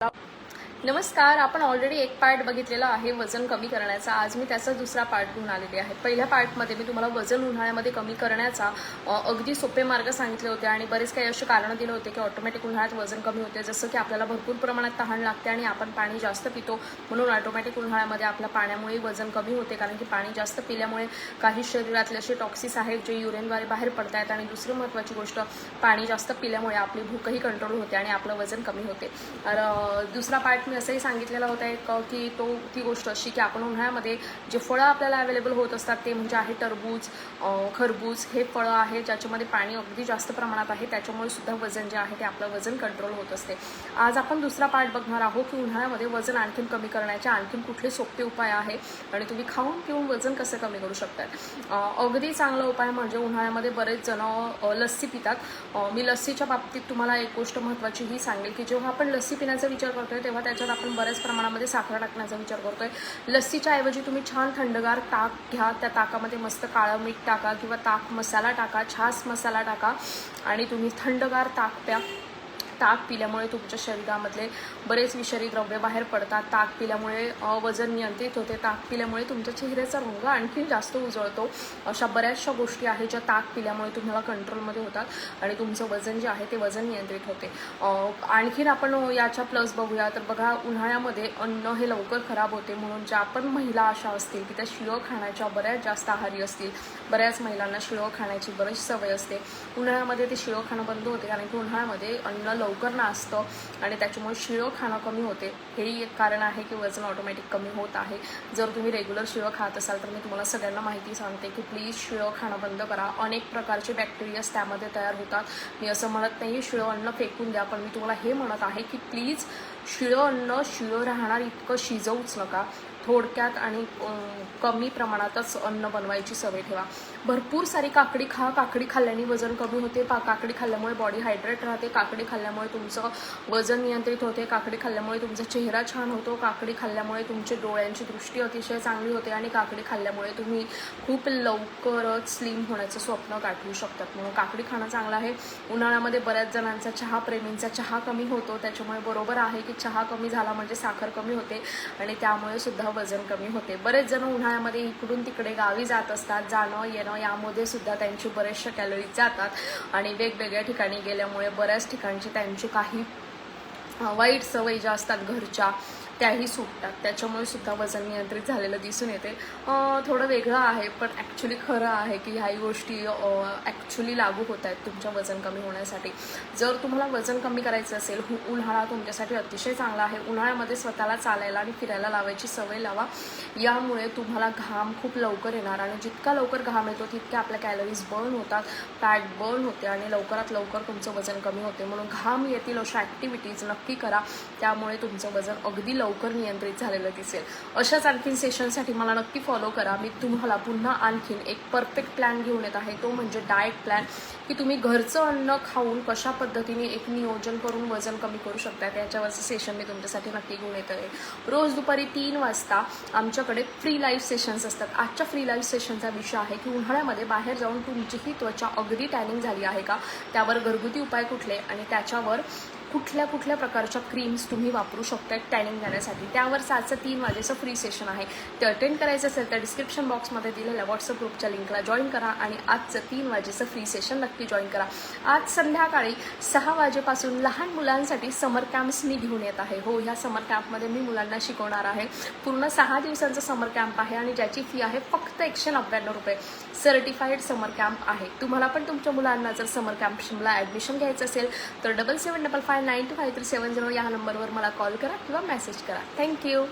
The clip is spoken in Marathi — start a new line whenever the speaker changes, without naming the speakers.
나... नमस्कार आपण ऑलरेडी एक पार्ट बघितलेला आहे वजन कमी करण्याचा. आज मी त्याचा दुसरा पार्ट घेऊन आलेली आहे. पहिल्या पार्टमध्ये मी तुम्हाला वजन उन्हाळ्यामध्ये कमी करण्याचा अगदी सोपे मार्ग सांगितले होते आणि बरेच काही असे कारणं दिले होते की ऑटोमॅटिक उन्हाळ्यात वजन कमी होते. जसं की आपल्याला भरपूर प्रमाणात तहान लागते आणि आपण पाणी जास्त पितो. म्हणून ऑटोमॅटिक उन्हाळ्यामध्ये आपल्या पाण्यामुळे वजन कमी होते. कारण की पाणी जास्त पिल्यामुळे काही शरीरातले असे टॉक्सिस आहेत जे युरिनद्वारे बाहेर पडत आहेत आणि दुसरी महत्त्वाची गोष्ट पाणी जास्त पिल्यामुळे आपली भूकही कंट्रोल होते आणि आपलं वजन कमी होते. तर दुसरा पार्ट मी असंही सांगितलेला होता एक की तो ती गोष्ट अशी की आपण उन्हाळ्यामध्ये जे फळं आपल्याला अवेलेबल होत असतात ते म्हणजे आहे टरबूज खरबूज हे फळं आहे ज्याच्यामध्ये पाणी अगदी जास्त प्रमाणात आहे त्याच्यामुळे सुद्धा वजन जे आहे ते आपलं वजन कंट्रोल होत असते. आज आपण दुसरा पार्ट बघणार आहोत की उन्हाळ्यामध्ये वजन आणखीन कमी करण्याचे आणखीन कुठले सोपे उपाय आहे आणि तुम्ही खाऊन पिऊन वजन कसं कमी करू शकतात. अगदी चांगला उपाय म्हणजे उन्हाळ्यामध्ये बरेच जण लस्सी पितात. मी लस्सीच्या बाबतीत तुम्हाला एक गोष्ट महत्त्वाची ही सांगेल की जेव्हा आपण लस्सी पिण्याचा विचार करतोय तेव्हा त्या त्याच्यात आपण बऱ्याच प्रमाणामध्ये साखर टाकण्याचा विचार करतो आहे लस्सीच्या ऐवजी तुम्ही छान थंडगार ताक घ्या. त्या ताकामध्ये मस्त काळं मीठ टाका किंवा ताक मसाला टाका छास मसाला टाका आणि तुम्ही थंडगार ताक प्या. ताक पिल्यामुळे तुमच्या शरीरामधले बरेच विषारी द्रव्य बाहेर पडतात. ताक पिल्यामुळे वजन नियंत्रित होते. ताक पिल्यामुळे तुमच्या चेहऱ्याचा रंग आणखी जास्त उजळतो. अशा बऱ्याचशा गोष्टी आहेत ज्या ताक पिल्यामुळे तुम्हाला कंट्रोलमध्ये होतात आणि तुमचं वजन जे आहे ते वजन नियंत्रित होते. आणखीन आपण याच्या प्लस बघूया. तर बघा उन्हाळ्यामध्ये अन्न हे लवकर खराब होते म्हणून ज्या पण महिला अशा असतील की त्या शिळं खाण्याच्या बऱ्याच जास्त आहारी असतील बऱ्याच महिलांना शिळं खाण्याची बरीच सवय असते. उन्हाळ्यामध्ये ते शिळं खाणं बंद होते. कारण की उन्हाळ्यामध्ये अन्न लवकर लवकर नासतं आणि त्याच्यामुळे शिळं खाणं कमी होते. हेही एक कारण आहे की वजन ऑटोमॅटिक कमी होत आहे. जर तुम्ही रेग्युलर शिळं खात असाल तर मी तुम्हाला सगळ्यांना माहिती सांगते की प्लीज शिळं खाणं बंद करा. अनेक प्रकारचे बॅक्टेरियाज त्यामध्ये तयार होतात. मी असं म्हणत नाही शिळं अन्न फेकून द्या पण मी तुम्हाला हे म्हणत आहे की प्लीज शिळं अन्न शिळं राहणार इतकं शिजवूच नका. थोडक्यात आणि कमी प्रमाणातच अन्न बनवायची सवय ठेवा. भरपूर सारी काकडी खा काकडी खाल्ल्याने वजन कमी होते. पा काकडी खाल्ल्यामुळे बॉडी हायड्रेट राहते. काकडी खाल्ल्यामुळे तुमचं वजन नियंत्रित होते. काकडी खाल्ल्यामुळे तुमचा चेहरा छान होतो. काकडी खाल्ल्यामुळे तुमचे डोळ्यांची दृष्टी अतिशय चांगली होते आणि काकडी खाल्ल्यामुळे तुम्ही खूप लवकरच स्लिम होण्याचं स्वप्न गाठवू शकतात. म्हणून काकडी खाणं चांगलं आहे. उन्हाळ्यामध्ये बऱ्याच जणांचा चहा प्रेमींचा चहा कमी होतो. त्याच्यामुळे बरोबर आहे की चहा कमी झाला म्हणजे साखर कमी होते. आणि त्यामुळे सुद्धा वजन कमी होते. बरेच जण उन्हाळ्यामध्ये इकडून तिकडे गावी जात असतात. जाणं येणं यामध्ये सुद्धा त्यांची बरेचशा कॅलरीज जातात. आणि वेगवेगळ्या ठिकाणी गेल्यामुळे बऱ्याच ठिकाणची त्यांची काही वाईट सवयी ज्या असतात घरच्या त्याही सुटतात. त्याच्यामुळे सुद्धा वजन नियंत्रित झालेलं दिसून येते. थोडं वेगळं आहे पण ॲक्च्युली खरं आहे की ह्याही गोष्टी ॲक्च्युली लागू होत आहेत तुमच्या वजन कमी होण्यासाठी. जर तुम्हाला वजन कमी करायचं असेल उन्हाळा तुमच्यासाठी अतिशय चांगला आहे. उन्हाळ्यामध्ये स्वतःला चालायला आणि फिरायला लावायची सवय लावा. यामुळे तुम्हाला घाम खूप लवकर येणार आणि जितका लवकर घाम येतो तितक्या आपल्या कॅलरीज बर्न होतात फॅट बर्न होते आणि लवकरात लवकर तुमचं वजन कमी होते. म्हणून घाम येतील अशा ॲक्टिव्हिटीज नक्की करा. त्यामुळे तुमचं वजन अगदी लवकर लवकर नियंत्रित झालेलं दिसेल. अशाच आणखीन सेशनसाठी मला नक्की फॉलो करा. मी तुम्हाला पुन्हा आणखीन एक परफेक्ट प्लॅन घेऊन येत आहे. तो म्हणजे डाएट प्लॅन की तुम्ही घरचं अन्न खाऊन कशा पद्धतीने एक नियोजन करून वजन कमी करू शकता. त्याच्यावरचं सेशन मी तुमच्यासाठी नक्की घेऊन येत आहे. रोज दुपारी तीन वाजता आमच्याकडे फ्री लाईव्ह सेशन्स असतात. आजच्या फ्री लाईव्ह सेशनचा विषय आहे की उन्हाळ्यामध्ये बाहेर जाऊन तुमचीही त्वचा अगदी टॅनिंग झाली आहे का? त्यावर घरगुती उपाय कुठले? आणि त्याच्यावर कुठल्या कुठल्या प्रकारच्या क्रीम्स तुम्ही वापरू शकता टॅनिंग जाण्यासाठी त्यावर सातचं तीन वाजेचं फ्री सेशन आहे. ते अटेंड करायचं असेल तर डिस्क्रिप्शन बॉक्समध्ये दिलेल्या व्हॉट्सअप ग्रुपच्या लिंकला जॉईन करा आणि आजचं तीन वाजेचं फ्री सेशन नक्की जॉईन करा. आज संध्याकाळी सहा वाजेपासून लहान मुलांसाठी समर कॅम्प्स मी घेऊन येत आहे. हो ह्या समर कॅम्पमध्ये मी मुलांना शिकवणार आहे. पूर्ण सहा दिवसांचा समर कॅम्प आहे आणि ज्याची फी आहे फक्त एकशे नव्याण्णव रुपये. सर्टिफाईड समर कॅम्प आहे. तुम्हाला पण तुमच्या मुलांना जर समर कॅम्पला ॲडमिशन घ्यायचं असेल तर double seven double five nine two five three seven zero या नंबरवर मला कॉल करा किंवा मेसेज करा. थँक्यू